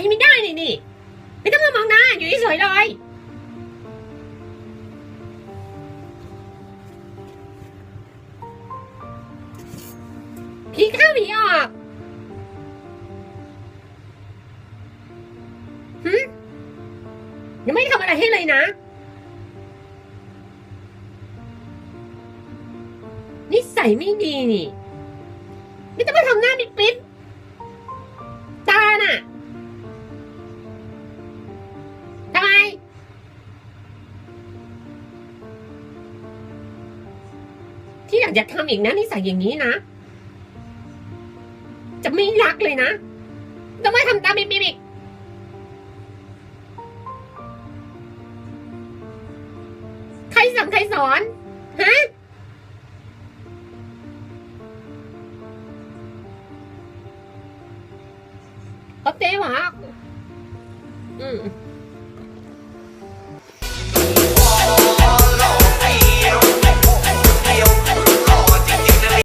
ช้ไม่ได้นี่นี่ ไม่ต้องมามองหน้า อยู่เฉยๆเลยผีเข้าผีออกหืมยังไม่ได้ทำอะไรให้เลยนะ นิสัยไม่ดีนี่ ไม่ต้องมาทำหน้า ที่อยากจะทำอีกนะนิสัยอย่างนี้นะ จะไม่รักเลยนะจะไม่ทำตามบิบๆอีกใครสั่งใครสอนฮะ có tế mà ừ